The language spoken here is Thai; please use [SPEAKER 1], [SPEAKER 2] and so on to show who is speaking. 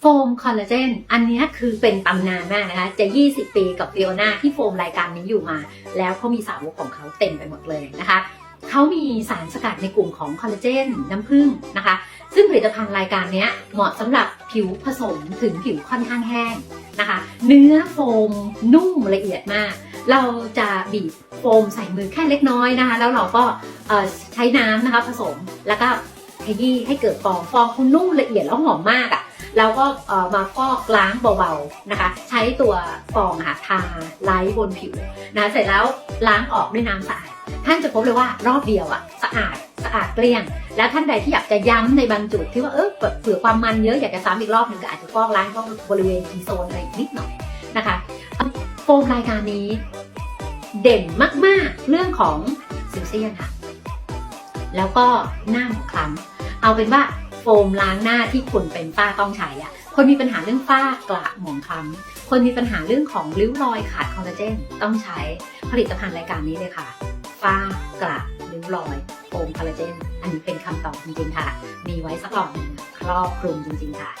[SPEAKER 1] โฟมคอลลาเจนอันนี้คือเป็นตำนานมากนะคะ จะ 20 ปีกับฟิโอนาที่โฟมรายการนี้อยู่มา แล้วเขามีสาวกของเขาเต็มไปหมดเลยนะคะ เขามีสารสกัดในกลุ่มของคอลลาเจนน้ำผึ้งนะคะ ซึ่งผลิตภัณฑ์รายการนี้เหมาะสำหรับผิวผสมถึงผิวค่อนข้างแห้งนะคะ เนื้อโฟมนุ่มละเอียดมาก เราจะบีบโฟมใส่มือแค่เล็กน้อยนะคะ แล้วเราก็เออใช้น้ำนะคะผสมแล้วก็ ขยี้ให้เกิดฟองฟองคุณนุ่มละเอียดแล้วหอมมากอะ่ะแล้วก็เอ่อมาฟอกล้างเบาๆนะคะ ใช้ตัวฟองค่ะทาไล้บนผิวนะเสร็จแล้วล้างออกด้วยน้ำสะอาดท่านจะพบเลยว่ารอบเดียวอะสะอาดสะอาดเกลี้ยง แล้วท่านใดที่อยากจะย้ำในบางจุดที่ว่าเออแบบเผื่อความมันเยอะอยากจะซ้ำอีกรอบหนึ่งก็อาจจะฟอกล้างก็บริเวณทีโซนอะไรอีกนิดหน่อยนะคะโฟมรายการนี้เด่นมากๆเรื่องของสิวเซียนค่ะ แล้วก็หน้าหมองคล้ำ เอาเป็นว่าโฟมล้างหน้าที่คุณเป็นฝ้าต้องใช้อะคนมีปัญหาเรื่องฝ้ากระหมองคล้ำคนมีปัญหาเรื่องของริ้วรอยขาดคอลลาเจนต้องใช้ผลิตภัณฑ์รายการนี้เลยค่ะ ฝ้ากระริ้วรอยโฟมคอลลาเจน อันนี้เป็นคำตอบจริงๆค่ะ มีไว้สักหลอดหนึ่งครอบคลุมจริงๆค่ะ